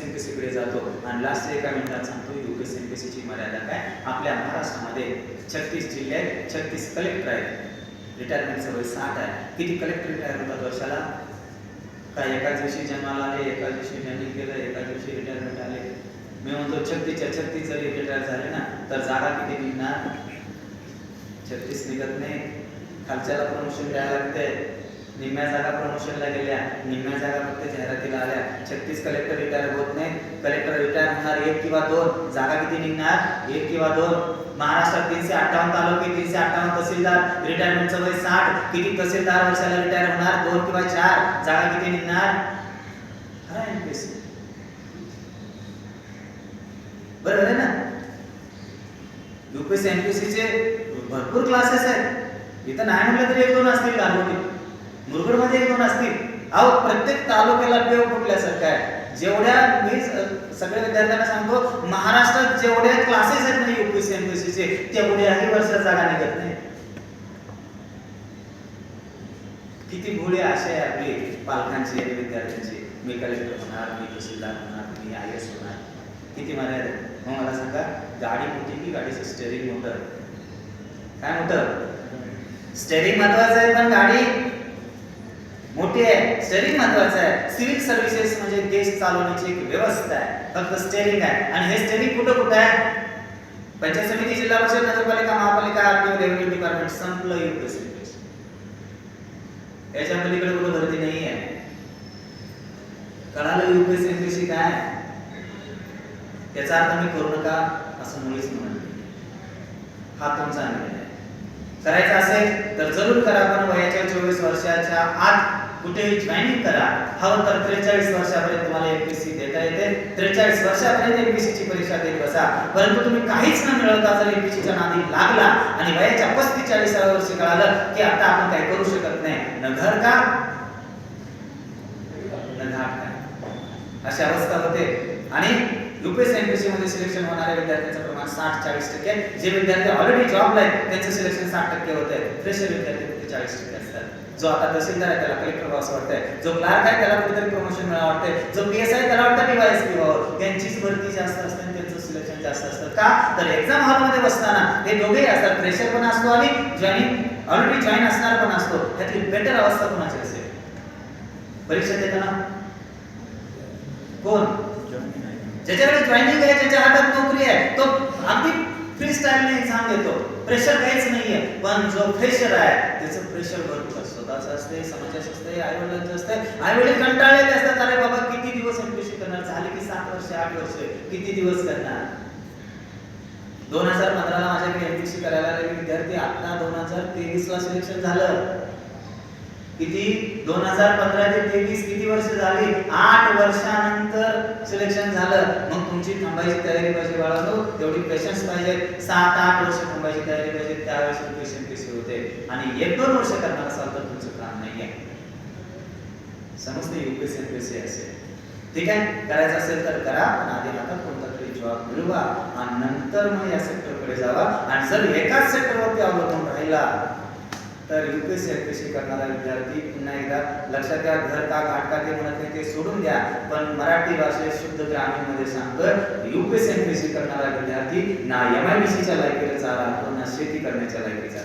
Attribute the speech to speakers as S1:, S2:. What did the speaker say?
S1: UPSC जातो. आणि last एका मिनिटात सांगतो युपीएससी एमपीएससी ची मर्यादा काय? आपल्या महाराष्ट्रामध्ये छत्तीस जिल्हे आहेत छत्तीस कलेक्टर आहेत. रिटायरमेंटचं वय साठ आहे. किती कलेक्टर रिटायर होतात वर्षाला? काय एका दिवशी जन्माला आले एका दिवशी जॉईनिंग केलं एका दिवशी रिटायरमेंट आले. मी म्हणतो छत्तीसच्या छत्तीस जरी रिटायर झाले ना तर जागा किती निघणार? छत्तीस निघत नाही. खालच्याला प्रमोशन द्यायला लागते निम्म्या जागा प्रमोशनला गेल्या निम्म्या जागा फक्त जाहिरातीला आल्या. छत्तीस कलेक्टर रिटायर होत नाही कलेक्टर रिटायर होणार एक किंवा दोन. जागा किती निघणार? एक किंवा दोन. महाराष्ट्रात तीनशे अठ्ठावन्न तालुके तीनशे अठ्ठावन्न तहसीलदार. रिटायरमेंटचं वय साठ. किती तहसीलदार वर्षाला रिटायर होणार? दोन किंवा चार. जागा किती निघणार? खरं आहे बरोबर आहे ना? युपीएससी एमपीएससीचे भरपूर क्लासेस आहेत. इथं नाही म्हटलं तरी एक दोन असतील गारगोटी मुरगडमध्ये एक दोन असतील. अहो प्रत्येक तालुक्याला पेव फुटल्यासारखं आहे. जेवढ्या मी सगळ्या विद्यार्थ्यांना सांगतो महाराष्ट्रात जेवढ्या क्लासेस आहेत ना युपीएससी एमपीएससी चे तेवढ्याही वर्षात जागा निघत नाही. किती भोळी आशा आहे आपली पालकांची आणि विद्यार्थ्यांची. मी कलेक्टर होणार मी तहसीलदार होणार मी आय एस होणार. किती मर्यादा आहे? मग मला सांगा गाडी मोठी की गाडीचं स्टेरिंग मोटर काय मोटर स्टेरिंग महत्वाचं आहे पण गाडी मोठी आहे स्टेरिंग महत्वाचं आहे. सिव्हिल सर्व्हिसेस म्हणजे देश चालवण्याची एक व्यवस्था आहे. फक्त स्टेरिंग आहे. आणि हे स्टेरिंग कुठं कुठं आहे? पंचायत समिती जिल्हा परिषद नगरपालिका महापालिका आरटीओ रेव्हेन्यू डिपार्टमेंट संपलं युपीएससी याच्या पलीकडे कुठं भरती नाही आहे कळालं युपीएससी एमपीएससी काय? याचा अर्थ मी करू नका असं मुळीच म्हणत हा तुमचा निर्णय करायचा करायचं असेल तर जरूर करा पण वयाच्या चोवीस वर्षाच्या आत कुठेही जॉईनिंग करा. हवं तर त्रेचाळीस वर्षापर्यंत तुम्हाला एमपीसी देता येते. त्रेचाळीस वर्षापर्यंत एमपीएससी ची परीक्षा देत बसा. परंतु तुम्ही काहीच न मिळवता जर एपीएससीच्या नादी लागला आणि वयाच्या पस्तीस चाळीसाव्या वर्षी कळालं की आता आपण काही करू शकत नाही. न घर का? न घाट का? अशी अवस्था होते. आणि युपीएससी एमपीएससी मध्ये सिलेक्शन होणाऱ्या विद्यार्थ्यांचं प्रमाण साठ चाळीस टक्के. जे विद्यार्थी ऑलरेडी जॉबला आहेत त्यांचं सिलेक्शन साठ टक्के होत आहे फ्रेशर विद्यार्थी चाळीस टक्के असतात. जो आता तहसीलदार आहे, त्याला कलेक्टर व्हावं असं वाटतंय. जो क्लार्क आहे, त्याला कुठेतरी प्रमोशन मिळावं वाटतंय. जो पीएस आहे, त्याला वाटतं डीवायएसपी व्हावं. त्यांचीच भरती जास्त असते आणि त्यांचं सिलेक्शन जास्त असतं. का? तर एक्झाम हॉलमध्ये बसताना हे दोघेही असतात. फ्रेशर पण असतो आणि जॉईनिंग ऑलरेडी जॉईन असणार पण असतो. त्यातली बेटर अवस्था कोणाची असेल? परीक्षा देताना? कोण? ज्याच्याकडे जॉईनिंग आहे, ज्याच्या हातात नोकरी आहे तो अगदी फ्री स्टाईलने एक्झाम देतो. प्रेशर काहीच नाहीये. पण जो फ्रेशर आहे, त्याचं प्रेशर भरपूर असतं. स्वतःच असते समाजाचं असते आई वडिलांचं असते. आई वडील कंटाळलेले असतात अरे बाबा किती दिवस एमपीएससी करणार? झाले की सात वर्ष आठ वर्ष किती दिवस करणार? दोन हजार पंधराला माझ्याकडे एमपीएससी करायला आलेले विद्यार्थी. आता दोन हजार तेवीस ला सिलेक्शन झालं. किती? दोन हजार पंधरा ते तेवीस किती वर्ष झाली? आठ वर्षानंतर सिलेक्शन झालं. मग तुमची थांबायची तयारी पाहिजे बाळांनो. तेवढी पेशन्स पाहिजे. सात आठ वर्ष थांबायची तयारी पाहिजे. त्यावेळेस पेशंट पेशी होते. आणि एक दोन वर्ष करणार असाल तर तुमचं काम नाही आहे एमपीएससी असेल. ठीक आहे? करायचं असेल तर करा पण आधी हातात कोणता तरी जॉब मिळवा आणि नंतर मग या सेक्टरकडे जावा. आणि जर एकाच सेक्टरवरती अवलंबून राहिला तर युपीएससी एमपीएससी करणारा विद्यार्थी पुन्हा एकदा लक्षात घ्या घर का घाट का ते म्हणत नाही ते सोडून द्या. पण मराठी भाषेत शुद्ध ग्रामीणमध्ये सांगतोय युपीएससी एमपीएससी करणारा विद्यार्थी ना एम आय बी एमआयडीसीच्या लायकीचा चाला ना शेती करण्याच्या लायकीचा